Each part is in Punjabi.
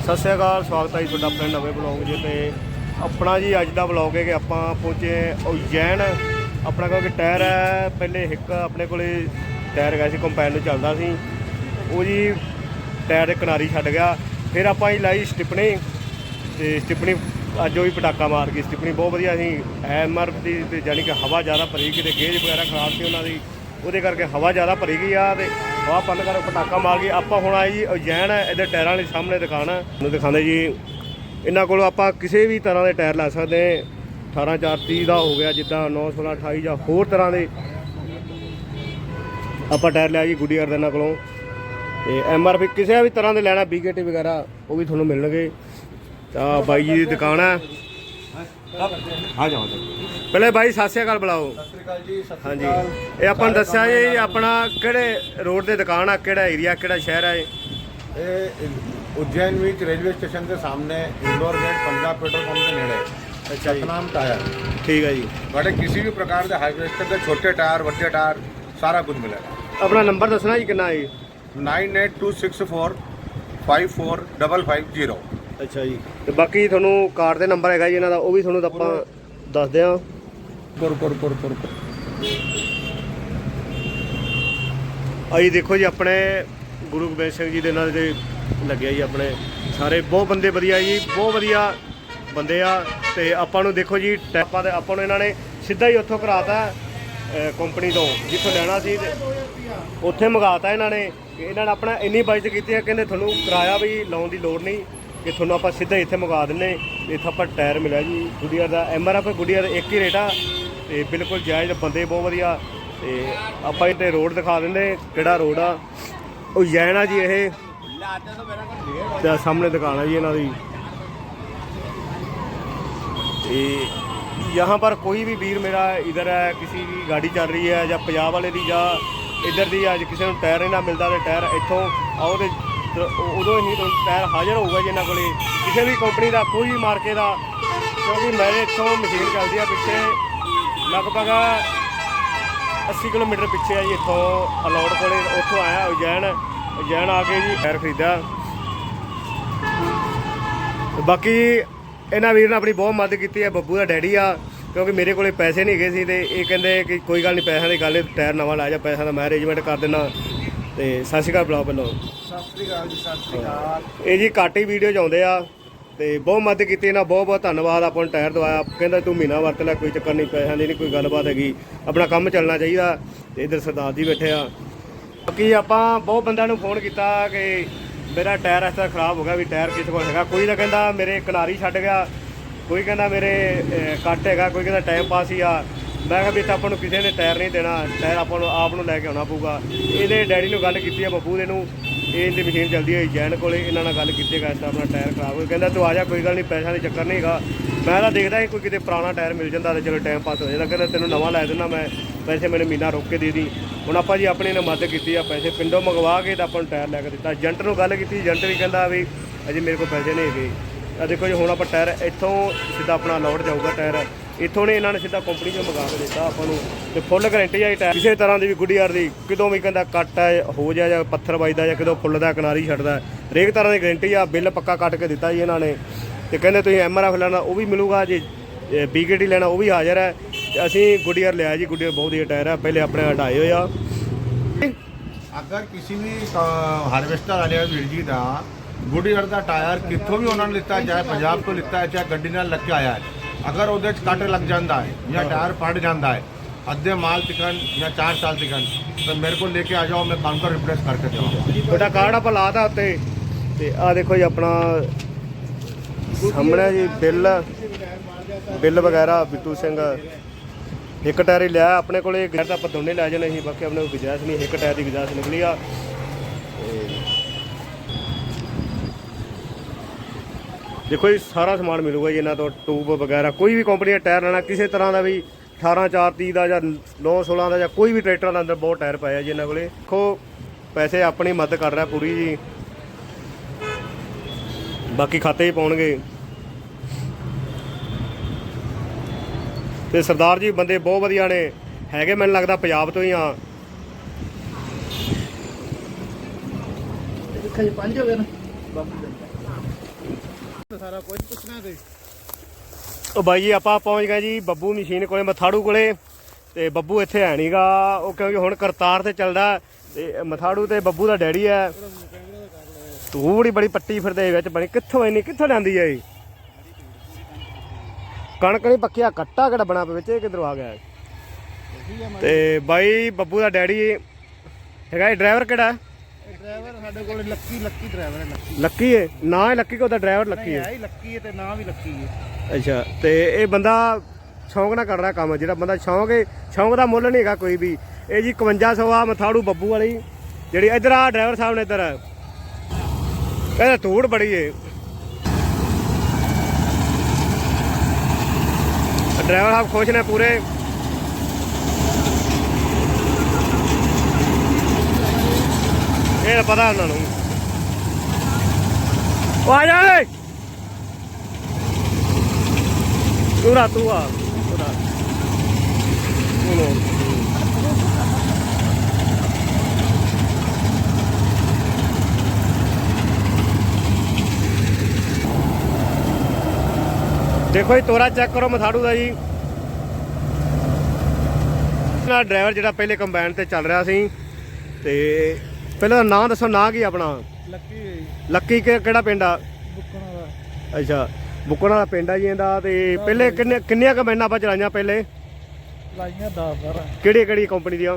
ਸਤਿ ਸ਼੍ਰੀ ਅਕਾਲ, ਸਵਾਗਤ ਹੈ ਜੀ ਤੁਹਾਡਾ ਆਪਣੇ ਨਵੇਂ ਬਲੌਗ ਜੇ ਤੇ ਆਪਣਾ ਜੀ ਅੱਜ ਦਾ ਬਲੌਗ ਹੈ ਕਿ ਆਪਾਂ ਪਹੁੰਚੇ ਉਜੈਨ। ਆਪਣਾ ਕਿਉਂਕਿ ਟਾਇਰ ਹੈ, ਪਹਿਲੇ ਇੱਕ ਆਪਣੇ ਕੋਲੇ ਟਾਇਰ ਗਿਆ ਸੀ ਕੰਪੈਨ ਨੂੰ ਚੱਲਦਾ ਸੀ। ਉਹ ਜੀ ਟਾਇਰ ਦੇ ਕਿਨਾਰੀ ਛੱਡ ਗਿਆ। ਫਿਰ ਆਪਾਂ ਹੀ ਲਾਈ ਸਟਿਪਣੀ ਤੇ ਸਟਿਪਣੀ ਅੱਜ ਉਹ ਵੀ ਪਟਾਕਾ ਮਾਰ ਗਈ ਸਟਿਪਣੀ ਬਹੁਤ ਵਧੀਆ ਸੀ। ਐਮਆਰ ਦੀ ਤੇ ਜਾਨੀ ਕਿ ਹਵਾ ਜ਼ਿਆਦਾ ਭਰੀ, ਕਿਤੇ ਗੇਜ ਵਗੈਰਾ ਖਰਾਬ ਸੀ ਉਹਨਾਂ ਦੀ। ਉਹਦੇ ਕਰਕੇ ਹਵਾ ਜ਼ਿਆਦਾ ਭਰੀ ਗਈ ਆ ਤੇ ਹਵਾ ਪੰਨ ਕਰਕੇ ਪਟਾਕਾ ਮਾਰ ਗਈ। ਆਪਾਂ ਹੁਣ ਆਏ ਜੀ ਉਜੈਨ ਹੈ ਇਹਦੇ ਟਾਇਰਾਂ ਦੇ ਸਾਹਮਣੇ ਦੁਕਾਨ। ਹੈ ਤੁਹਾਨੂੰ ਦਿਖਾਉਂਦੇ ਜੀ, ਇਹਨਾਂ ਕੋਲੋਂ ਆਪਾਂ ਕਿਸੇ ਵੀ ਤਰ੍ਹਾਂ ਦੇ ਟਾਇਰ ਲੈ ਸਕਦੇ ਹਾਂ। 18 430 ਦਾ ਹੋ ਗਿਆ ਜਿੱਦਾਂ 9 16 28 ਜਾਂ ਹੋਰ ਤਰ੍ਹਾਂ ਦੇ। ਆਪਾਂ ਟਾਇਰ ਲਿਆ ਜੀ ਗੁੱਡੀਅਰ ਦੇ ਇਹਨਾਂ ਕੋਲੋਂ। ਤੇ ਪੀ ਕਿਸੇ ਵੀ ਤਰ੍ਹਾਂ ਦੇ ਲੈਣਾ ਬੀਕੇਟੀ ਵਗੈਰਾ, ਉਹ ਵੀ ਤੁਹਾਨੂੰ ਮਿਲਣਗੇ। ਤਾਂ ਬਾਈ ਜੀ ਦੀ ਦੁਕਾਨ ਹੈ। ਆ ਜਾਓ ਪਹਿਲੇ ਬਾਈ ਸਤਿ ਸ਼੍ਰੀ ਅਕਾਲ ਬੁਲਾਓ। ਸਤਿ ਸ੍ਰੀ ਅਕਾਲ ਜੀ ਸਤਿ ਹਾਂਜੀ। ਇਹ ਆਪਾਂ ਨੂੰ ਦੱਸਿਆ ਜੀ ਆਪਣਾ ਕਿਹੜੇ ਰੋਡ ਤੇ ਦੁਕਾਨ ਆ ਕਿਹੜਾ ਏਰੀਆ ਕਿਹੜਾ ਸ਼ਹਿਰ ਹੈ ਇਹ? ਇਹ ਉਜੈਨ ਵਿੱਚ ਰੇਲਵੇ ਸਟੇਸ਼ਨ ਦੇ ਸਾਹਮਣੇ Indore gate Punjab petrol pump ਦੇ ਨੇੜੇ। ਸਤਨਾਮ ਟਾਇਰ ਠੀਕ ਹੈ ਜੀ। ਬੜੇ ਕਿਸੇ ਵੀ ਪ੍ਰਕਾਰ ਦੇ ਹਾਈਵੇਸਟਰ ਦੇ ਛੋਟੇ ਟਾਇਰ ਵੱਡੇ ਟਾਇਰ ਸਾਰਾ ਕੁਝ ਮਿਲੇਗਾ ਆਪਣਾ ਨੰਬਰ ਦੱਸਣਾ ਜੀ ਕਿੰਨਾ ਹੈ 98264 54550 ਅੱਛਾ ਜੀ। ਤੇ ਬਾਕੀ ਤੁਹਾਨੂੰ ਕਾਰਡ ਦੇ ਨੰਬਰ ਹੈਗਾ ਜੀ ਇਹਨਾਂ ਦਾ ਉਹ ਵੀ ਤੁਹਾਨੂੰ ਆਪਾਂ ਦੱਸਦੇ ਹਾਂ ਪੁਰ ਪੁਰ ਪੁਰ ਪੁਰ। ਆਈ ਦੇਖੋ ਜੀ ਆਪਣੇ ਗੁਰੂ ਗੋਬਿੰਦ ਸਿੰਘ ਜੀ ਦੇ ਨਾਲ ਦੇ ਲੱਗਿਆ ਜੀ ਆਪਣੇ ਸਾਰੇ। ਬਹੁਤ ਬੰਦੇ ਵਧੀਆ ਜੀ ਬਹੁਤ ਵਧੀਆ ਬੰਦੇ ਆ। ਤੇ ਆਪਾਂ ਨੂੰ ਦੇਖੋ ਜੀ ਟੈਪਾਂ ਦੇ ਆਪਾਂ ਨੂੰ ਇਹਨਾਂ ਨੇ ਸਿੱਧਾ ਹੀ ਉੱਥੋਂ ਕਰਾਤਾ ਕੰਪਨੀ ਤੋਂ ਜਿੱਥੋਂ ਲੈਣਾ ਸੀ ਉੱਥੇ ਮੰਗਾਤਾ ਇਹਨਾਂ ਨੇ। ਇਹਨਾਂ ਨੇ ਆਪਣਾ ਇੰਨੀ ਬਚਤ ਕੀਤੀ ਹੈ ਕਹਿੰਦੇ ਤੁਹਾਨੂੰ ਕਿਰਾਇਆ ਵੀ ਲਾਉਣ ਦੀ ਲੋੜ ਨਹੀਂ। ਕਿ ਤੁਹਾਨੂੰ ਆਪਾਂ ਸਿੱਧਾ ਇੱਥੇ ਮੰਗਾ ਦਿੰਨੇ ਤੇ ਇੱਥੇ ਆਪਾਂ ਟਾਇਰ ਮਿਲਿਆ ਜੀ ਗੁੱਡੀਅਰ ਦਾ ਐਮਆਰਐਫ ਗੁੱਡੀਅਰ ਦਾ ਇੱਕ ਹੀ ਰੇਟ ਆ ਤੇ ਬਿਲਕੁਲ ਜਾਇਜ਼ ਬੰਦੇ ਬਹੁਤ ਵਧੀਆ ਤੇ ਆਪਾਂ ਇੱਥੇ ਰੋਡ ਦਿਖਾ ਦਿੰਦੇ ਕਿਹੜਾ ਰੋਡ ਆ ਉਹ ਜੈਨ ਆ ਜੀ ਇਹ ਤੇ ਸਾਹਮਣੇ ਦੁਕਾਨ ਹੈ ਜੀ ਇਹਨਾਂ ਦੀ ਤੇ यहाँ पर कोई भी वीर मेरा इधर है किसी की गाड़ी ਚੱਲ ਰਹੀ ਹੈ ਜਾਂ ਪੰਜਾਬ ਵਾਲੇ ਦੀ ਜਾਂ ਇੱਧਰ ਦੀ ਅੱਜ ਕਿਸੇ ਨੂੰ ਟਾਇਰ ਨਹੀਂ ਨਾ ਮਿਲਦਾ ਤੇ ਟਾਇਰ ਇੱਥੋਂ ਆਓ ਤੇ ਉ- ਉਦੋਂ ਹੀ ਟਾਇਰ ਹਾਜ਼ਰ ਹੋਊਗਾ ਜੀ ਇਹਨਾਂ ਕੋਲੇ। ਕਿਸੇ ਵੀ ਕੰਪਨੀ ਦਾ, ਕੋਈ ਵੀ ਮਾਰਕੇ ਦਾ, ਕਿਉਂਕਿ ਮੇਰੇ ਇੱਥੋਂ ਮਸ਼ੀਨ ਚੱਲਦੀ ਆ ਪਿੱਛੇ। ਲਗਭਗ 80 ਕਿਲੋਮੀਟਰ ਪਿੱਛੇ ਆ ਜੀ ਇੱਥੋਂ ਅਲੌੜ ਕੋਲੇ, ਉੱਥੋਂ ਆਇਆ ਉਜੈਨ। ਉਜੈਨ ਆ ਕੇ ਜੀ ਟਾਇਰ ਖਰੀਦਾ ਤੇ ਬਾਕੀ ਇਹਨਾਂ ਵੀਰ ਨੇ ਆਪਣੀ ਬਹੁਤ ਮਦਦ ਕੀਤੀ ਹੈ ਬੱਬੂ ਦਾ ਡੈਡੀ ਆ, ਕਿਉਂਕਿ ਮੇਰੇ ਕੋਲੇ ਪੈਸੇ ਨਹੀਂ ਹੈਗੇ ਸੀ ਤੇ ਇਹ ਕਹਿੰਦੇ ਕਿ ਕੋਈ ਗੱਲ ਨਹੀਂ ਪੈਸਿਆਂ ਦੀ ਗੱਲ ਹੈ ਟਾਇਰ ਨਵਾਂ ਲੈ ਜਾ, ਪੈਸਿਆਂ ਦਾ ਮੈਂ ਅਰੇਂਜਮੈਂਟ ਕਰ ਦਿੰਦਾ। ਤੇ ਸਤਿ ਸ਼੍ਰੀ ਅਕਾਲ ਬੁਲਾਓ ਪਹਿਲਾਂ ਸਤਿ ਸ੍ਰੀ ਅਕਾਲ ਜੀ ਸਤਿ ਸ੍ਰੀ ਅਕਾਲ। ਇਹ ਜੀ ਹੀ ਵੀਡੀਓ ਚ ਆਉਂਦੇ ਆ ਤੇ ਬਹੁਤ ਮਦਦ ਕੀਤੀ ਇਹਨਾਂ ਬਹੁਤ ਬਹੁਤ ਧੰਨਵਾਦ ਆਪਾਂ ਨੂੰ ਟਾਇਰ ਦਵਾਇਆ। ਕਹਿੰਦਾ ਤੂੰ ਮਹੀਨਾ ਵਰਤ ਲੈ ਕੋਈ ਚੱਕਰ ਨਹੀਂ ਪੈਸਿਆਂ ਦੀ ਨਹੀਂ ਕੋਈ ਗੱਲਬਾਤ ਹੈਗੀ। ਆਪਣਾ ਕੰਮ ਚੱਲਣਾ ਚਾਹੀਦਾ। ਤੇ ਇਧਰ ਸਰਦਾਰ ਜੀ ਬੈਠੇ ਆ। ਬਾਕੀ ਆਪਾਂ ਬਹੁਤ ਬੰਦਿਆਂ ਨੂੰ ਫੋਨ ਕੀਤਾ ਕਿ ਮੇਰਾ ਟਾਇਰ ਇਸ ਤਰ੍ਹਾਂ ਖਰਾਬ ਹੋ ਗਿਆ ਵੀ ਟਾਇਰ ਕਿਸੇ ਕੋਲ ਹੈਗਾ। ਕੋਈ ਤਾਂ ਕਹਿੰਦਾ ਮੇਰੇ ਕਿਨਾਰੀ ਛੱਡ ਗਿਆ ਕੋਈ ਕਹਿੰਦਾ ਮੇਰੇ ਕੱਟ ਹੈਗਾ ਕੋਈ ਕਹਿੰਦਾ ਟਾਈਮ ਪਾਸ ਹੀ ਆ। ਮੈਂ ਕਿਹਾ ਵੀ ਤਾਂ ਆਪਾਂ ਨੂੰ ਕਿਸੇ ਨੇ ਟਾਇਰ ਨਹੀਂ ਦੇਣਾ ਟਾਇਰ ਆਪਾਂ ਨੂੰ ਆਪ ਨੂੰ ਲੈ ਕੇ ਆਉਣਾ ਪਊਗਾ। ਇਹਦੇ ਡੈਡੀ ਨੂੰ ਗੱਲ ਕੀਤੀ ਆ ਬੱਬੂ ਦੇ ਨੂੰ, ਇਹ ਇਹਦੀ ਮਸ਼ੀਨ ਚੱਲਦੀ ਹੈ ਜੈਨ ਕੋਲੇ, ਇਹਨਾਂ ਨਾਲ ਗੱਲ ਕੀਤੀ ਹੈ ਕਿ ਆਪਣਾ ਟਾਇਰ ਖਰਾਬ ਹੋ ਕਹਿੰਦਾ ਤੂੰ ਆ ਜਾ, ਕੋਈ ਗੱਲ ਨਹੀਂ, ਪੈਸਿਆਂ ਦੀ ਚੱਕਰ ਨਹੀਂ ਹੈਗਾ। ਮੈਂ ਤਾਂ ਦੇਖਦਾ ਸੀ ਕੋਈ ਕਿਤੇ ਪੁਰਾਣਾ ਟਾਇਰ ਮਿਲ ਜਾਂਦਾ ਤੇ ਚਲੋ ਟਾਈਮ ਪਾਸ ਹੋ ਜਾਂਦਾ। ਕਹਿੰਦਾ ਤੈਨੂੰ ਨਵਾਂ ਲੈ ਦਿੰਦਾ ਮੈਂ, ਪੈਸੇ ਮੈਨੂੰ ਮਹੀਨਾ ਰੋਕ ਕੇ ਦੇ ਦੀ। ਹੁਣ ਆਪਾਂ ਜੀ ਆਪਣੀ ਨੇ ਮਦਦ ਕੀਤੀ ਆ, ਪੈਸੇ ਪਿੰਡੋਂ ਮੰਗਵਾ ਕੇ ਤਾਂ ਆਪਾਂ ਨੂੰ ਟਾਇਰ ਲੈ ਕੇ ਦਿੱਤਾ। ਏਜੰਟ ਨੂੰ ਗੱਲ ਕੀਤੀ, ਏਜੰਟ ਵੀ ਕਹਿੰਦਾ ਵੀ ਅਜੇ ਮੇਰੇ ਕੋਲ ਪੈਸੇ ਨਹੀਂ ਹੈਗੇ। ਆ ਦੇਖੋ ਜੀ, ਹੁਣ ਆਪਾਂ ਟਾਇਰ ਇੱਥੋਂ ਸਿੱਧਾ ਆਪਣਾ ਲੋਡ ਜਾਊਗਾ ਟਾਇਰ ਇੱਥੋਂ ਨੇ ਇਹਨਾਂ ਨੇ ਸਿੱਧਾ ਕੰਪਨੀ ਚੋਂ ਮੰਗਾ ਕੇ ਦਿੱਤਾ ਆਪਾਂ ਨੂੰ। ਤੇ ਫੁੱਲ ਗਰੰਟੀ ਆ ਇਹ ਟਾਇਰ ਕਿਸੇ ਤਰ੍ਹਾਂ ਦੀ ਵੀ ਗੁੱਡੀਆਰ ਦੀ ਕਿਦੋਂ ਵੀ ਕਹਿੰਦਾ ਕੱਟ ਹੈ ਹੋ ਜਾ ਜਾਂ ਪੱਥਰ ਵੱਜਦਾ ਜਾਂ ਕਿਦੋਂ ਫੁੱਲਦਾ ਕਿਨਾਰੀ ਛੱਡਦਾ, ਹਰੇਕ ਤਰ੍ਹਾਂ ਦੀ ਗਰੰਟੀ ਆ, ਬਿੱਲ ਪੱਕਾ ਕੱਟ ਕੇ ਦਿੱਤਾ ਜੀ ਇਹਨਾਂ ਨੇ। ਤੇ ਕਹਿੰਦੇ ਤੁਸੀਂ ਐਮਆਰਐਫ ਲੈਣਾ, ਉਹ ਵੀ ਮਿਲੂਗਾ ਜੇ। ਬੀਕੇਟੀ ਲੈਣਾ, ਉਹ ਵੀ ਹਾਜ਼ਰ ਹੈ ਤੇ ਅਸੀਂ ਗੁੱਡੀਅਰ ਲਿਆ ਜੀ, ਗੁੱਡੀਆਰ ਬਹੁਤ ਵਧੀਆ ਟਾਇਰ ਹੈ ਪਹਿਲੇ ਆਪਣੇ ਹਟਾਏ ਹੋਏ ਆ। ਅਗਰ ਕਿਸੇ ਵੀ ਹਾਰਵੈਸਟਰ ਵਾਲਿਆ ਵੀਰ ਜੀ ਦਾ ਗੁੱਡੀਅਰ ਦਾ ਟਾਇਰ ਕਿੱਥੋਂ ਵੀ ਉਹਨਾਂ ਨੇ ਲਿੱਤਾ ਚਾਹੇ ਪੰਜਾਬ ਤੋਂ ਲਿੱਤਾ ਚਾਹੇ ਗੱਡੀ ਨਾਲ ਲੱਗ ਕੇ ਆਇਆ ਹੈ ਅਗਰ ਉਹਦੇ 'ਚ ਕੱਟ ਲੱਗ ਜਾਂਦਾ ਹੈ ਜਾਂ ਟਾਇਰ ਫਟ ਜਾਂਦਾ ਹੈ ਅੱਧੇ ਮਾਲ ਤਿਕਨ ਜਾਂ 4 ਸਾਲ ਤਿਕਨ ਤਾਂ ਮੇਰੇ ਕੋਲ ਲੈ ਕੇ ਆ ਜਾਓ ਮੈਂ ਕਾਊਂਟਰ ਰਿਪਲੇਸ ਕਰਕੇ ਦੇਵਾਂਗਾ ਤੁਹਾਡਾ ਕਾਰਡ ਆਪਾਂ ਲਾਤਾ ਉੱਤੇ ਤੇ ਆ ਦੇਖੋ ਜੀ ਆਪਣਾ ਸਾਹਮਣੇ ਜੀ ਬਿੱਲ ਬਿੱਲ ਵਗੈਰਾ ਬਿੱਟੂ ਸਿੰਘ ਇੱਕ ਟਾਇਰ ਹੀ ਲਿਆ ਆਪਣੇ ਕੋਲੇ ਗੈਰ ਤਾਂ ਆਪਾਂ ਦੋਨੇ ਲੈ ਜਾਣੇ ਸੀ ਬਾਕੀ ਆਪਣੇ ਕੋਲ ਗੁਜਾਇਸ਼ ਨਹੀਂ ਇੱਕ ਟਾਇਰ ਦੀ ਗੁਜਾਇਸ਼ ਨਿਕਲੀ ਆ ਦੇਖੋ ਜੀ ਸਾਰਾ ਸਮਾਨ ਮਿਲੂਗਾ ਜੀ ਇਹਨਾਂ ਤੋਂ ਟੂਬ ਵਗੈਰਾ ਕੋਈ ਵੀ ਕੰਪਨੀ ਦਾ ਟਾਇਰ ਲੈਣਾ ਕਿਸੇ ਤਰ੍ਹਾਂ ਦਾ ਵੀ 18 430 ਦਾ ਜਾਂ 9 16 ਦਾ ਜਾਂ ਕੋਈ ਵੀ ਟਰੈਕਟਰ ਦਾ ਅੰਦਰ ਬਹੁਤ ਟਾਇਰ ਪਾਇਆ ਜੀ ਇਹਨਾਂ ਕੋਲੇ। ਦੇਖੋ ਪੈਸੇ ਆਪਣੀ ਮਦਦ ਕਰ ਰਿਹਾ ਪੂਰੀ ਜੀ। ਬਾਕੀ ਖਾਤੇ ਹੀ ਪਾਉਣਗੇ। ਤੇ ਸਰਦਾਰ ਜੀ ਬੰਦੇ ਬਹੁਤ ਵਧੀਆ ਨੇ। ਹੈਗੇ ਮੈਨੂੰ ਲੱਗਦਾ ਪੰਜਾਬ ਤੋਂ ਹੀ ਆ। ਖਲੇ ਪੰਜ ਹੋ ਗਏ ਨਾ। ਸਾਰਾ ਕੁਝ ਪੁੱਛਣਾ ਤੇ। ਉਹ ਬਾਈ ਜੀ ਆਪਾਂ ਪਹੁੰਚ ਗਏ ਜੀ ਬੱਬੂ ਮਸ਼ੀਨ ਕੋਲੇ ਮਥਾੜੂ ਕੋਲੇ। ਤੇ ਬੱਬੂ ਇੱਥੇ ਹੈ ਨਹੀਂਗਾ ਉਹ ਕਿਉਂਕਿ ਹੁਣ ਕਰਤਾਰ ਤੇ ਚੱਲਦਾ ਤੇ ਮਥਾੜੂ ਤੇ ਬੱਬੂ ਦਾ ਡੈਡੀ ਹੈ। ਤੂੰ ਬੜੀ ਬੜੀ ਪੱਟੀ ਫਿਰਦੇ ਵਿੱਚ। ਬਣੀ ਕਿੱਥੋਂ ਇੰਨੀ ਕਿੱਥੋਂ ਲੈਂਦੀ ਹੈ ਇਹ? ਕਣਕ ਨਹੀਂ ਪੱਕਿਆ ਕੱਟਾ ਕਿਹੜਾ ਬਣਾ ਪਿਆ ਵਿੱਚ? ਕਿੱਧਰੋਂ ਆ ਗਿਆ ਤੇ ਬਾਈ ਬੱਬੂ ਦਾ ਡੈਡੀ ਹੈਗਾ ਇਹ ਡਰਾਈਵਰ ਕਿਹੜਾ? ਡਰਾਈਵਰ ਸਾਡੇ ਕੋਲ ਲੱਕੀ ਲੱਕੀ ਡਰਾਈਵਰ ਹੈ ਲੱਕੀ। ਲੱਕੀ ਹੈ? ਨਾ ਹੈ ਲੱਕੀ ਕੋ ਦਾ ਡਰਾਈਵਰ ਲੱਕੀ ਹੈ? ਹੈ ਹੀ ਲੱਕੀ ਹੈ ਤੇ ਨਾਂ ਵੀ ਲੱਕੀ ਹੈ। ਅੱਛਾ ਤੇ ਇਹ ਬੰਦਾ ਸ਼ੌਂਕ ਨਾਲ ਕਰ ਰਿਹਾ ਕੰਮ ਜਿਹੜਾ ਬੰਦਾ ਸ਼ੌਂਕ ਹੈ ਸ਼ੌਂਕ ਦਾ ਮੁੱਲ ਨਹੀਂ ਹੈਗਾ ਕੋਈ ਵੀ। ਇਹ ਜੀ 5100 ਆ ਮਥਾੜੂ ਬੱਬੂ ਵਾਲੀ ਜਿਹੜੀ ਇਧਰ ਆ ਡਰਾਈਵਰ ਸਾਹਿਬ ਨੇ ਇਧਰ। ਕਹਿੰਦਾ ਧੂੜ ਬੜੀ ਏ। ਡਰਾਈਵਰ ਸਾਹਿਬ ਖੁਸ਼ ਨੇ ਪੂਰੇ। ਇਹ ਪਤਾ ਉਹਨਾਂ ਨੂੰ ਉਹ ਆ ਜਾ ਓਏ। ਤੂੰ ਤੂੰ ਆ ਤੂੰ ਤੂੰ ਦੇਖੋ ਇਹ ਤੋਰਾ ਚੈੱਕ ਕਰੋ ਮਥਾੜੂ ਦਾ ਜੀ। ਨਾ ਡਰਾਈਵਰ ਜਿਹੜਾ ਪਹਿਲੇ ਕੰਬਾਈਨ ਤੇ ਚੱਲ ਰਿਹਾ ਸੀ, ਤੇ ਪਹਿਲਾਂ ਨਾਂ ਦੱਸੋ ਨਾਂ ਕੀ ਆਪਣਾ? ਲੱਕੀ ਹੈ ਜੀ। ਲੱਕੀ ਕਿ- ਕਿਹੜਾ ਪਿੰਡ ਆ? ਬੁੱਕਣ ਵਾਲਾ। ਅੱਛਾ ਬੁੱਕਣ ਵਾਲਾ ਪਿੰਡ ਆ ਜੀ ਇਹਦਾ ਤੇ ਪਹਿਲੇ ਕਿੰਨੇ ਕਿੰਨੀਆਂ ਕੰਬਾਈਨਾਂ ਆਪਾਂ ਚਲਾਈਆਂ ਪਹਿਲੇ? ਲਾਈਆਂ 10 12 ਕਿਹੜੀ ਕਿਹੜੀ ਕੰਪਨੀ ਦੀਆਂ?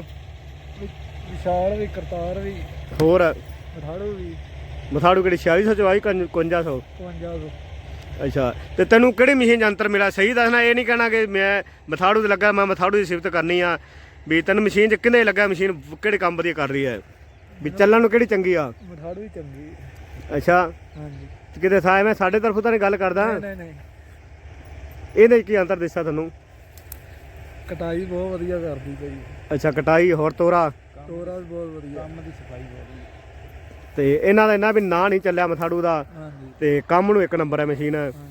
ਵਿਸ਼ਾਲ ਵੀ ਕਰਤਾਰ ਵੀ। ਹੋਰ? ਮਠਾੜੂ ਵੀ। ਮਥਾੜੂ ਕਿਹੜੀ 4600 ਚਵਾਈ 5100 52 ਅੱਛਾ ਤੇ ਤੈਨੂੰ ਕਿਹੜੀ ਮਸ਼ੀਨ ਜੰਤਰ ਮਿਲਿਆ? ਸਹੀ ਦੱਸਣਾ ਇਹ ਨਹੀਂ ਕਹਿਣਾ ਕਿ ਮੈਂ ਮਥਾੜੂ ਤੇ ਲੱਗਾ ਮੈਂ ਮਥਾੜੂ ਦੀ ਸਿਫਤ ਕਰਨੀ ਆ। ਵੀ ਤੈਨੂੰ ਮਸ਼ੀਨ 'ਚ ਕਿੰਨੇ ਲੱਗਾ ਮਸ਼ੀਨ ਕਿਹੜੇ ਕੰਮ ਵਧੀਆ ਕਰ ਰਹੀ ਹੈ? ਵੀ ਚੱਲਣ ਨੂੰ ਕਿਹੜੀ ਚੰਗੀ ਆ? ਮਠਾੜੂ ਵੀ ਚੰਗੀ। ਹੈ। ਅੱਛਾ। ਹਾਂਜੀ। ਤੇ ਕਿਤੇ ਸਾਇ ਮੈਂ ਸਾਡੇ ਤਰਫੋਂ ਤਾਂ ਨਹੀਂ ਗੱਲ ਕਰਦਾ? ਨਹੀਂ ਨਹੀਂ ਨਹੀਂ। ਇਹਦੇ 'ਚ ਕੀ ਅੰਤਰ ਦਿਸਦਾ ਤੁਹਾਨੂੰ? ਕਟਾਈ ਬਹੁਤ ਵਧੀਆ ਕਰਦੀ ਪਈ। ਅੱਛਾ ਕਟਾਈ ਹੋਰ ਤੋਰਾ? ਤੋਰਾ ਵੀ ਬਹੁਤ ਵਧੀਆ। ਕੰਮ ਦੀ ਸਫ਼ਾਈ ਬਹੁਤ ਵਧੀਆ। ਤੇ ਇਹਨਾਂ ਦਾ ਇੰਨਾ ਵੀ ਨਾਂ ਨਹੀਂ ਚੱਲਿਆ ਮਥਾੜੂ ਦਾ। ਹਾਂਜੀ। ਤੇ ਕੰਮ ਨੂੰ ਇੱਕ ਨੰਬਰ ਹੈ ਮਸ਼ੀਨ। ਹਾਂਜੀ।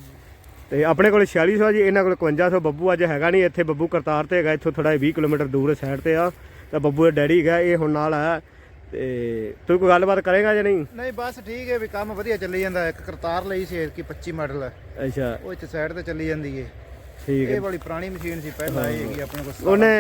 ਤੇ ਆਪਣੇ ਕੋਲ 4600 ਜੀ ਇਹਨਾਂ ਕੋਲ 5500 ਬੱਬੂ ਅੱਜ ਹੈਗਾ ਨਹੀਂ ਇੱਥੇ ਬੱਬੂ ਕਰਤਾਰ ਤੇ ਹੈਗਾ ਇੱਥੋਂ ਥੋੜਾ 20 ਕਿਲੋਮੀਟਰ ਦੂਰ ਸਾਈਡ ਤੇ ਆ। ਤਾਂ ਬੱਬੂ ਦਾ ਡੈਡੀ ਹੈਗਾ ਇਹ ਹੁਣ ਨਾਲ ਆਇਆ। ਤੇ ਤੂੰ ਕੋਈ ਗੱਲਬਾਤ ਕਰੇਗਾ ਜਾਂ ਨਹੀਂ? ਨਹੀਂ ਬਸ ਠੀਕ ਹੈ ਵੀ ਕੰਮ ਵਧੀਆ ਚੱਲੀ ਜਾਂਦਾ। ਇੱਕ ਕਰਤਾਰ ਲਈ ਸੀ ਕਿ 25 ਮਾਡਲ। ਹੈ ਅੱਛਾ। ਉਹ ਇੱਥੇ ਸਾਈਡ ਤੇ ਚੱਲੀ ਜਾਂਦੀ ਹੈ ਠੀਕ ਹੈ। ਇਹ ਵਾਲੀ ਪੁਰਾਣੀ ਮਸ਼ੀਨ ਸੀ ਪਹਿਲਾਂ ਇਹ ਹੈਗੀ ਆਪਣੇ ਕੋਲ ਉਹਨੇ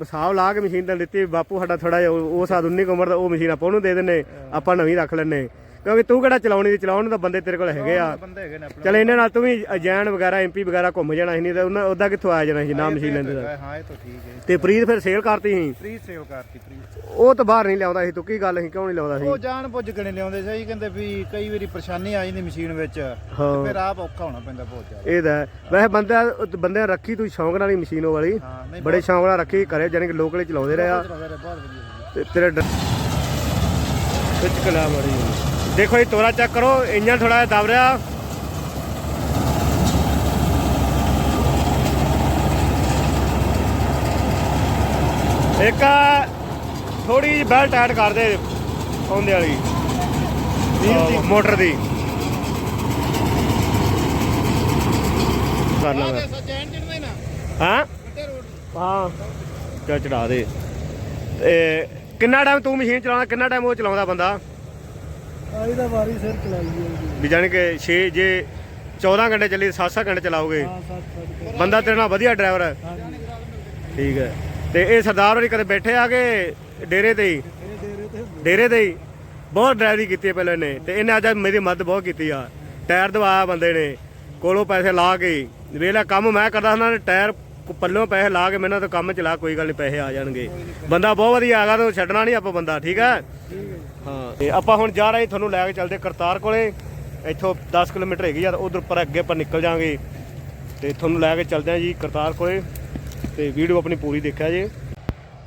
ਹਿਸਾਬ ਲਾ ਕੇ ਮਸ਼ੀਨ ਤਾਂ ਦਿੱਤੀ ਬਾਪੂ ਸਾਡਾ ਥੋੜਾ ਜਿਹਾ ਉਹ ਸਾਦ 19 ਕੁ ਉਮਰ ਦਾ ਉਹ ਮਸ਼ੀਨ ਆਪਾਂ ਉਹਨੂੰ ਦੇ ਦਿੰਨੇ ਆਪਾਂ ਨਵੀਂ ਰੱਖ ਲੈਨੇ ਕਿਉਂਕਿ ਤੂੰ ਕਿਹੜਾ ਚਲਾਉਣੀ ਦੀ ਚਲਾਉਣ ਨੂੰ ਤਾਂ ਬੰਦੇ ਤੇਰੇ ਕੋਲ ਹੈਗੇ ਆ। ਬੰਦੇ ਹੈਗੇ ਨੇ ਆਪਣੇ। ਚਲ ਇਹਨਾਂ ਨਾਲ ਤੂੰ ਵੀ ਅਜੈਨ ਵਗੈਰਾ ਐਮਪੀ ਵਗੈਰਾ ਘੁੰਮ ਜਾਣਾ ਸੀ ਨਹੀਂ ਤਾਂ ਉਹਨਾਂ ਉਹਦਾ ਕਿੱਥੋਂ ਆ ਜਾਣਾ ਸੀ ਨਾ ਮਸ਼ੀਨ ਲੈਂਦੇ ਦਾ। ਹਾਂ ਇਹ ਤਾਂ ਠੀਕ ਹੈ। ਤੇ ਪ੍ਰੀਤ ਫਿਰ ਸੇਲ ਕਰਤੀ ਸੀ? ਫ੍ਰੀ ਸੇਲ ਕਰਤੀ ਫ੍ਰੀ ਉਹ ਤਾਂ ਬਾਹਰ ਨਹੀਂ ਲਿਆਉਂਦਾ ਸੀ ਤੂੰ ਕੀ ਗੱਲ ਸੀ? ਕਿਉਂ ਨਹੀਂ ਲਿਆਉਂਦਾ ਉਹ ਸੀ ਜਾਣ ਬੁੱਝ ਕੇ ਨਹੀਂ ਲਿਆਉਂਦੇ ਸਹੀ ਕਹਿੰਦੇ ਵੀ ਕਈ ਵਾਰੀ ਪਰੇਸ਼ਾਨੀ ਆ ਜਾਂਦੀ ਮਸ਼ੀਨ ਵਿੱਚ ਹਾਂ। ਫਿਰ ਆਪ ਔਖਾ ਹੋਣਾ ਪੈਂਦਾ ਬਹੁਤ ਜ਼ਿਆਦਾ। ਇਹ ਤਾਂ ਹੈ। ਵੈਸੇ ਬੰਦਾ ਬੰਦੇ ਨੇ ਰੱਖੀ ਤੂੰ ਸ਼ੌਂਕ ਨਾਲ ਹੀ ਮਸ਼ੀਨ ਉਹ ਵਾਲੀ। ਹਾਂ ਨਹੀਂ ਬੜੇ ਸ਼ੌਂਕ ਨਾਲ ਰੱਖੀ ਘਰੇ ਜਾਨੀ ਕਿ ਲੋਕਲ ਚਲਾਉਂਦੇ ਰਹੇ ਆ। ਬਹੁਤ ਵਧੀਆ ਬਹੁਤ ਵਧੀਆ। ਤੇ ਤੇਰੇ ਵਿੱਚ ਕਲਾ ਮੜੀ ਦੇਖੋ ਇਹ ਤੋਰਾ ਚੈੱਕ ਕਰੋ ਇੰਜਨ ਥੋੜਾ ਜਿਹਾ ਦਬ ਰਿਹਾ। ਇੱਕ ਥੋੜੀ ਜਿਹੀ ਬੈਲਟ ਐਡ ਕਰ ਦੇ ਪਾਉਂਦੇ ਵਾਲੀ ਮੋਟਰ ਦੀ। ਕਰ ਲਾ ਮੈਂ। ਸੱਜਾ ਇੰਜਨ ਦੇ ਨਾ। ਹਾਂ? ਹਾਂ। ਚੜਾ ਦੇ। ਤੇ ਕਿੰਨਾ ਟਾਈਮ ਤੂੰ ਮਸ਼ੀਨ ਚਲਾਉਣਾ ਕਿੰਨਾ ਟਾਈਮ ਉਹ ਚਲਾਉਂਦਾ ਬੰਦਾ? ਆਈ ਦਾ ਵਾਰੀ ਸਿਰ ਚਲਾਈ ਹੈ ਵੀ ਜਾਣੀ ਕਿ 6 ਜੇ 14 ਘੰਟੇ ਚੱਲੀ 7-7 ਘੰਟੇ ਚਲਾਓਗੇ। ਹਾਂ ਸੱਤ ਸੱਤ ਬੰਦਾ ਤੇਰੇ ਨਾਲ ਵਧੀਆ ਡਰਾਈਵਰ ਹੈ। ਹਾਂਜੀ। ਠੀਕ ਹੈ। ਤੇ ਇਹ ਸਰਦਾਰ ਹੋਰੀ ਕਦੇ ਬੈਠੇ ਆ ਕੇ ਡੇਰੇ ਤੇ ਹੀ? ਇਹ ਡੇਰੇ ਤੇ ਹੁੰਦੇ ਡੇਰੇ ਤੇ ਹੀ? ਬਹੁਤ ਡਰਾਈਵਰੀ ਕੀਤੀ ਹੈ ਪਹਿਲਾਂ ਇਹਨੇ। ਤੇ ਇਹਨੇ ਅੱਜ ਮੇਰੀ ਮਦਦ ਬਹੁਤ ਕੀਤੀ ਆ। ਟਾਇਰ ਦਵਾਇਆ ਬੰਦੇ ਨੇ। ਕੋਲੋਂ ਪੈਸੇ ਲਾ ਕੇ ਵੇਲਾ ਕੰਮ ਮੈਂ ਕਰਦਾ ਉਹਨਾਂ ਨੇ ਟਾਇਰ ਪੱਲੋਂ ਪੈਸੇ ਲਾ ਕੇ ਮੈਨੂੰ ਤਾਂ ਕੰਮ ਚਲਾ ਕੋਈ ਗੱਲ ਨਹੀਂ, ਪੈਸੇ ਆ ਜਾਣਗੇ। ਬੰਦਾ ਬਹੁਤ ਵਧੀਆ ਹੈਗਾ ਤਾਂ ਛੱਡਣਾ ਨਹੀਂ ਆਪਾਂ ਬੰਦਾ, ਠੀਕ ਹੈ? ਹਾਂ, ਤੇ ਆਪਾਂ ਹੁਣ ਜਾ ਰਹੇ ਤੁਹਾਨੂੰ ਲੈ ਕੇ ਚੱਲਦੇ ਕਰਤਾਰ ਕੋਲੇ। ਇੱਥੋਂ 10 ਕਿਲੋਮੀਟਰ ਹੈਗੀ ਯਾਰ ਉਧਰ ਪਰ ਅੱਗੇ ਆਪਾਂ ਨਿਕਲ ਜਾਾਂਗੇ ਤੇ ਤੁਹਾਨੂੰ ਲੈ ਕੇ ਚੱਲਦੇ ਆ ਜੀ ਕਰਤਾਰ ਕੋਲੇ, ਤੇ ਵੀਡੀਓ ਆਪਣੀ ਪੂਰੀ ਦੇਖਿਆ ਜੀ।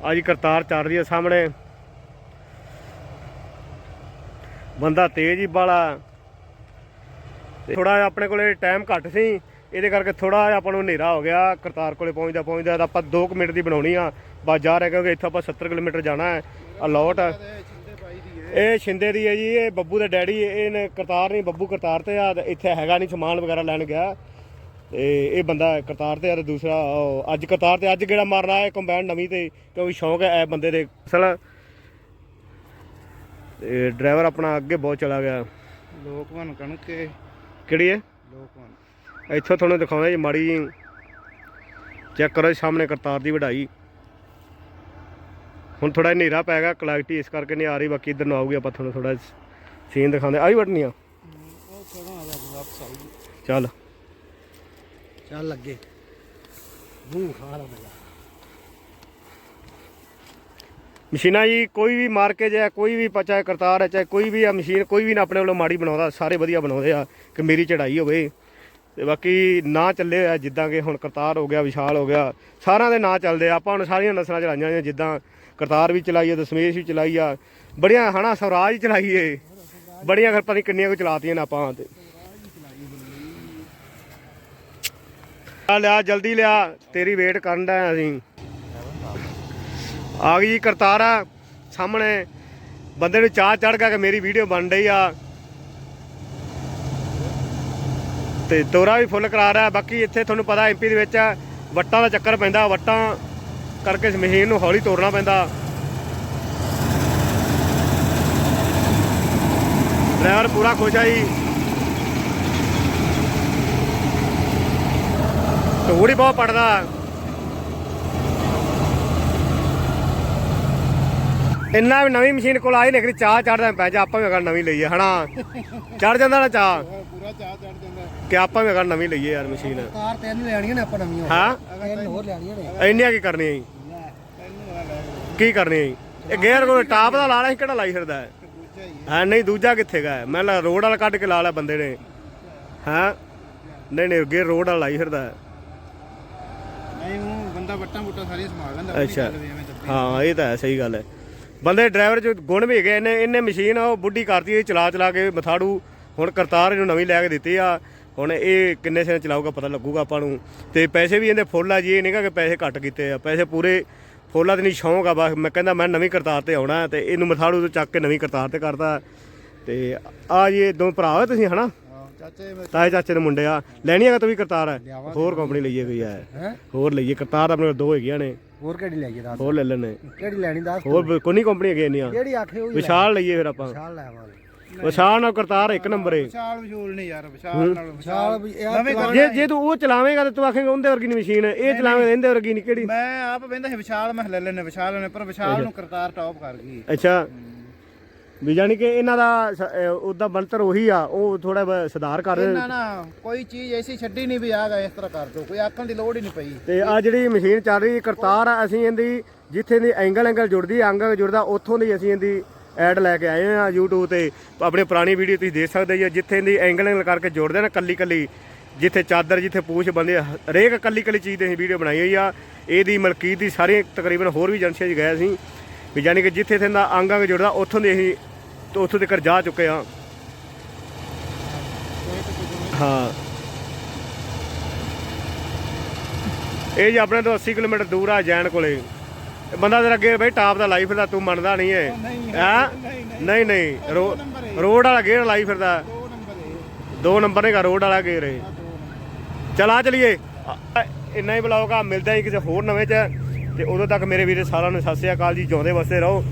ਆ ਜੀ ਕਰਤਾਰ ਚੱਲ ਰਹੀ ਹੈ ਸਾਹਮਣੇ। ਬੰਦਾ ਤੇਜ਼ ਹੀ ਬਾਲਾ ਥੋੜਾ ਜਿਹਾ ਆਪਣੇ ਕੋਲੇ ਟਾਈਮ ਘੱਟ ਸੀ। ਇਹਦੇ ਕਰਕੇ ਥੋੜਾ ਜਿਹਾ ਆਪਾਂ ਨੂੰ ਹਨੇਰਾ ਹੋ ਗਿਆ ਕਰਤਾਰ ਕੋਲੇ ਪਹੁੰਚਦਾ ਪਹੁੰਚਦਾ ਤਾਂ ਆਪਾਂ 2 ਮਿੰਟ ਦੀ ਬਣਾਉਣੀ ਆ ਬਸ ਜਾ ਰਹੇ ਕਿਉਂਕਿ ਇੱਥੋਂ ਆਪਾਂ 70 ਕਿਲੋਮੀਟਰ ਜਾਣਾ ਹੈ ਅਲੌਟ ਇਹ ਛਿੰਦੇ ਦੀ ਹੈ ਜੀ ਇਹ ਬੱਬੂ ਦੇ ਡੈਡੀ ਇਹਨੇ ਕਰਤਾਰ ਨਹੀਂ ਬੱਬੂ ਕਰਤਾਰ ਤੇ ਆ ਇੱਥੇ ਹੈਗਾ ਨਹੀਂ ਸਮਾਨ ਵਗੈਰਾ ਲੈਣ ਗਿਆ। ਤੇ ਇਹ ਬੰਦਾ ਕਰਤਾਰ ਤੇ ਆ ਤੇ ਦੂਸਰਾ ਅੱਜ ਕਰਤਾਰ ਤੇ ਅੱਜ ਕਿਹੜਾ ਮਾਰਨਾ ਹੈ ਕੰਬਾਈਨ ਨਵੀਂ ਤੇ ਕਿਉਂਕਿ ਸ਼ੌਂਕ ਹੈ ਇਹ ਬੰਦੇ ਦੇ ਅਸਲ ਤੇ ਡਰਾਈਵਰ ਆਪਣਾ ਅੱਗੇ ਬਹੁਤ ਚਲਾ ਗਿਆ। ਲੋਕਵਨ ਕਣਕ ਕਿਹੜੀ ਹੈ? ਲੋਕਵਨ। ਇੱਥੋਂ ਤੁਹਾਨੂੰ ਦਿਖਾਉਂਦਾ ਜੀ ਮਾੜੀ ਚੈੱਕ ਕਰੋ ਜੀ ਸਾਹਮਣੇ ਕਰਤਾਰ ਦੀ ਵਢਾਈ। ਹੁਣ ਥੋੜਾ ਹਨੇਰਾ ਪੈ ਗਿਆ ਕਲੈਰਿਟੀ ਇਸ ਕਰਕੇ ਨਹੀਂ ਆ ਰਹੀ ਬਾਕੀ ਇਧਰ ਨੂੰ ਆਊਗੀ ਆਪਾਂ ਤੁਹਾਨੂੰ ਥੋੜਾ ਸੀਨ ਦਿਖਾਉਂਦੇ ਵਟਨੀ ਆ ਉਹ ਥੋੜਾ ਆ ਚੱਲ। ਚੱਲ ਲੱਗੇ। ਮੂੰਹ ਖਾ ਲਾ ਮੇਰਾ। ਮਸ਼ੀਨਾਂ ਜੀ ਕੋਈ ਵੀ ਮਾਰਕੇਜ ਹੈ ਕੋਈ ਵੀ ਪ- ਚਾਹੇ ਕਰਤਾਰ ਹੈ ਚਾਹੇ ਕੋਈ ਵੀ ਆ ਮਸ਼ੀਨ ਕੋਈ ਵੀ ਨਾ ਆਪਣੇ ਵੱਲੋਂ ਮਾੜੀ ਬਣਾਉਂਦਾ ਸਾਰੇ ਵਧੀਆ ਬਣਾਉਂਦੇ ਆ ਕਿ ਮੇਰੀ ਚੜਾਈ ਹੋਵੇ। ਤੇ ਬਾਕੀ ਨਾਂ ਚੱਲੇ ਹੋਇਆ ਜਿੱਦਾਂ ਕਿ ਹੁਣ ਕਰਤਾਰ ਹੋ ਗਿਆ, ਵਿਸ਼ਾਲ ਹੋ ਗਿਆ, ਸਾਰਿਆਂ ਦੇ ਨਾਂ ਚੱਲਦੇ ਆ। ਆਪਾਂ ਹੁਣ ਸਾਰੀਆਂ ਨਸਲਾਂ ਚਲਾਈਆਂ ਨੇ ਜਿੱਦਾਂ ਕਰਤਾਰ ਵੀ ਚਲਾਈ ਆ, ਦਸ਼ਮੇਸ਼ ਵੀ ਚਲਾਈ ਆ। ਬੜੀਆਂ, ਹਨਾ, ਸਵਰਾਜ ਚਲਾਈਏ ਬੜੀਆਂ ਫਿਰ ਪਤਾ ਕਿੰਨੀਆਂ ਕੁ ਚਲਾਤੀਆਂ ਨੇ ਆਪਾਂ ਤੇ। ਲਿਆ, ਜਲਦੀ ਲਿਆ, ਤੇਰੀ ਵੇਟ ਕਰਨ ਦਾ ਅਸੀਂ। ਆ ਗਈ ਜੀ ਕਰਤਾਰ ਸਾਹਮਣੇ। ਬੰਦੇ ਨੂੰ ਚਾਹ ਚੜ ਗਿਆ ਕਿ ਮੇਰੀ ਵੀਡੀਓ ਬਣ ਰਹੀ ਆ। ਤੇ ਤੋਰਾ ਵੀ ਫੁੱਲ ਕਰਾ ਰਿਹਾ। ਬਾਕੀ ਇੱਥੇ ਤੁਹਾਨੂੰ ਪਤਾ ਐਮਪੀ ਦੇ ਵਿੱਚ ਵੱਟਾਂ ਦਾ ਚੱਕਰ ਪੈਂਦਾ। ਵੱਟਾਂ ਕਰਕੇ ਮਸ਼ੀਨ ਨੂੰ ਹੌਲੀ ਤੋੜਨਾ ਪੈਂਦਾ। ਡਰਾਈਵਰ ਪੂਰਾ ਖੁਸ਼ ਆ ਜੀ। ਤੋੜ ਬਹੁਤ ਪੜਦਾ। ਇੰਨਾ ਵੀ ਨਵੀਂ ਮਸ਼ੀਨ ਕੋਲ ਆਈ ਨਿਕਲੀ ਚਾਹ ਚੜਦਾ ਪੈ ਜਾ ਆਪਾਂ ਵੀ ਅਗਰ ਨਵੀਂ ਲਈਏ, ਹਨਾ? ਚੜ ਜਾਂਦਾ ਨਾ ਚਾਹ। ਕਿ ਆਪਾਂ ਵੀ ਅਗਰ ਨਵੀਂ ਲਈਏ ਯਾਰ ਮਸ਼ੀਨ। ਕਾਰ ਤਿੰਨ ਲੈਣੀਆਂ ਨੇ ਆਪਾਂ ਨਵੀਆਂ। ਹਾਂ? ਤਿੰਨ ਹੋਰ ਲੈਣੀਆਂ ਨੇ। ਇੰਨੀਆਂ ਕੀ ਕਰਨੀ ਹੈ ਕੀ ਕਰਨੀ ਹੈ ਇਹ ਗੇਅਰ ਕੋਈ ਟਾਪ ਦਾ ਲਾ ਲਿਆ ਸੀ ਕਿਹੜਾ ਲਾਈ ਫਿਰਦਾ ਹੈ? ਹੀ ਨਹੀਂ ਦੂਜਾ ਕਿੱਥੇ ਗਾ ਮੈਂ ਲਾ ਰੋਡ ਵਾਲਾ ਕੱਢ ਕੇ ਲਾ ਲਿਆ ਬੰਦੇ ਨੇ। ਹਾਂ? ਨਹੀਂ ਨਹੀਂ ਗੇਅਰ ਰੋਡ ਵਾਲਾ ਲਾਈ ਫਿਰਦਾ ਹੈ। ਨਹੀਂ ਉਹ ਬੰਦਾ ਵੱਟਾਂ ਬੁੱਟਾਂ ਸਾਰੀਆਂ ਸੰਭਾਲ ਲੈਂਦਾ ਅੱਛਾ। ਹਾਂ ਇਹ ਤਾਂ ਹੈ ਸਹੀ ਗੱਲ ਹੈ। ਬੰਦੇ ਡਰਾਈਵਰ ਚ ਗੁਣ ਵੀ ਹੈਗੇ ਨੇ ਇਹਨੇ ਮਸ਼ੀਨ ਉਹ ਬੁੱਢੀ ਕਰਤੀ ਇਹ ਚਲਾ ਚਲਾ ਕੇ ਮਥਾੜੂ ਹੁਣ ਕਰਤਾਰ ਇਹਨੂੰ ਨਵੀਂ ਲੈ ਕੇ ਦਿੱਤੀ ਆ। ਹੁਣ ਇਹ ਕਿੰਨੇ ਸਿਰ ਚਲਾਊਗਾ ਪਤਾ ਲੱਗੂਗਾ ਆਪਾਂ ਨੂੰ। ਤੇ ਪੈਸੇ ਵੀ ਇਹਦੇ ਫੁੱਲ ਆ ਜੀ ਇਹ ਨਹੀਂਗਾ ਕਿ ਪੈਸੇ ਘੱਟ ਕੀਤੇ ਆ। ਪੈਸੇ ਪੂਰੇ ਫੁੱਲਾਂ ਤੇ ਨਹੀਂ ਸ਼ੌਂਕ ਆ ਬਸ। ਮੈਂ ਕਹਿੰਦਾ ਮੈਂ ਨਵੀਂ ਕਰਤਾਰ ਤੇ ਆਉਣਾ ਤੇ ਇਹਨੂੰ ਮਥਾੜੂ ਤੋਂ ਚੱਕ ਕੇ ਨਵੀਂ ਕਰਤਾਰ ਤੇ ਕਰਦਾ। ਤੇ ਆ ਜੀ ਇਹ ਦੋ ਭਰਾ ਹੋ ਤੁਸੀਂ ਹਨਾ? ਚਾਚੇ ਤਾਏ ਚਾਚੇ ਦੇ ਮੁੰਡੇ ਆ। ਲੈਣੀ ਹੈਗਾ ਤੂੰ ਵੀ ਕਰਤਾਰ ਹੈ ਹੋਰ ਕੰਪਨੀ ਲਈਏ ਕੋਈ ਹੈ ਹੈ? ਹੋਰ ਲਈਏ। ਕਰਤਾਰ ਆਪਣੇ ਕੋਲ ਦੋ ਹੈਗੀਆਂ ਨੇ। ਹੋਰ ਕਿਹੜੀ ਲੈ ਕੇ ਦੱਸ? ਹੋਰ ਲੈ ਲੈਣੇ ਕਿਹੜੀ ਲੈਣੀ ਦੱਸ ਹੋਰ ਕੋਈ ਨਹੀਂ ਕੰਪਨੀ ਹੈਗੀ ਇੰਨੀਆਂ। ਕਿਹੜੀ ਆਖੇ ਉਹ ਵਿਸ਼ਾਲ ਲਈਏ ਫਿਰ ਆਪਾਂ। ਵਿਸ਼ਾਲ ਲੈਵਾਂਗੇ ਵਿਸ਼ਾਲ ਨਾਲ ਕਰਤਾਰ ਇੱਕ ਨੰਬਰ ਏ। ਵਿਸ਼ਾਲ ਵਿਸ਼ੂਲ ਨਹੀਂ ਯਾਰ ਵਿਸ਼ਾਲ ਨਾਲ ਵਿਸ਼ਾਲ। ਨਵੇਂ ਜੇ ਜੇ ਤੂੰ ਉਹ ਚਲਾਵੇਂਗਾ ਤੇ ਤੂੰ ਆਖੇਂਗਾ ਉਹਦੇ ਵਰਗੀ ਨਹੀਂ ਮਸ਼ੀਨ ਇਹ ਚਲਾਵੇਂਗਾ ਇਹਦੇ ਵਰਗੀ ਨਹੀਂ ਕਿਹੜੀ? ਮੈਂ ਆਪ ਕਹਿੰਦਾ ਸੀ ਵਿਸ਼ਾਲ ਮੈਂ ਲੈ ਲੈਣੇ ਵਿਸ਼ਾਲ ਨੇ ਪਰ ਵਿਸ਼ਾਲ ਨੂੰ ਕਰਤਾਰ ਟੌਪ ਕਰ ਗਈ। ਅੱਛਾ। ਵੀ ਜਾਨੀ ਕਿ ਇਹਨਾਂ ਦਾ ਉਹਦਾ ਬਣਤਰ ਉਹੀ ਆ ਉਹ ਥੋੜਾ ਸੁਧਾਰ ਕਰ। ਨਾ ਨਾ ਕੋਈ ਚੀਜ਼ ਐਸੀ ਛੱਡੀ ਨਹੀਂ ਵੀ ਆ ਗਾ ਇਸ ਤਰ੍ਹਾਂ ਕਰ ਦੋ ਕੋਈ ਆਖਣ ਦੀ ਲੋੜ ਹੀ ਨਹੀਂ ਪਈ। ਤੇ ਆ ਜਿਹੜੀ ਮਸ਼ੀਨ ਚੱਲ ਰਹੀ ਕਰਤਾਰ ਆ ਅਸੀਂ ਇਹਦੀ ਜਿੱਥੇ ਦੀ ਐਂਗਲ ਐਂਗਲ ਜੁੜਦੀ ਅੰਗ ਅੰਗ ਜੁੜਦਾ ਉੱਥੋਂ ਦੀ ਅਸੀਂ ਇਹਦੀ ਐਡ ਲੈ ਕੇ ਆਏ ਆ YouTube ਤੇ। ਆਪਣੀ ਪੁਰਾਣੀ ਵੀਡੀਓ ਤੁਸੀਂ ਦੇਖ ਸਕਦੇ ਜੀ, ਜਿੱਥੇ ਇਹਦੀ ਐਂਗਲਿੰਗ ਕਰਕੇ ਜੋੜਦੇ ਨਾ ਕੱਲੀ ਕੱਲੀ ਜਿੱਥੇ ਚਾਦਰ, ਜਿੱਥੇ ਪੂਛ ਬੰਦੇ ਹਰੇਕ ਕੱਲੀ ਕੱਲੀ ਚੀਜ਼ ਦੀ ਅਸੀਂ ਵੀਡੀਓ ਬਣਾਈ ਹੋਈ ਆ। ਇਹਦੀ ਮਲਕੀਤ ਦੀ ਸਾਰੀ ਤਕਰੀਬਨ ਹੋਰ ਵੀ ਏਜੰਸੀਆਂ 'ਚ ਗਏ ਸੀ ਵੀ ਜਾਨੀ ਕਿ ਜਿੱਥੇ ਇਹਦਾ ਅੰਗ ਅੰਗ ਜੁੜਦਾ, ਉੱਥੋਂ ਦੇ ਅਸੀਂ, ਉੱਥੋਂ ਤੱਕ ਜਾ ਚੁੱਕੇ ਆ। ਹਾਂ। ਇਹ ਜੀ ਆਪਣੇ ਤੋਂ 80 ਕਿਲੋਮੀਟਰ ਦੂਰ ਆ ਜੈਨ ਕੋਲੇ। ਬੰਦਾ ਤੇਰਾ ਅੱਗੇ ਬਈ ਟਾਪ ਦਾ ਲਾਈ ਫਿਰਦਾ ਤੂੰ ਮੰਨਦਾ ਨਹੀਂ ਏ ਹੈਂ? ਨਹੀਂ ਨਹੀਂ ਰੋਡ ਵਾਲਾ ਗੇਅਰ ਲਾਈ ਫਿਰਦਾ। ਦੋ ਨੰਬਰ ਹੈ ਦੋ ਨੰਬਰ ਨੇਗਾ ਰੋਡ ਵਾਲਾ ਗੇਅਰ ਏ ਚਲਾ ਚਲੀਏ। ਇੰਨਾ ਹੀ ਬਲੌਗ ਆ ਮਿਲਦਾ ਹੀ ਕਿਸੇ ਹੋਰ ਨਵੇਂ ਚ। ਤੇ ਉਦੋਂ ਤੱਕ ਮੇਰੇ ਵੀਰੇ ਸਾਰਿਆਂ ਨੂੰ ਸਤਿ ਸ੍ਰੀ ਅਕਾਲ ਜੀ ਜਿਉਂਦੇ ਵਸਦੇ ਰਹੋ।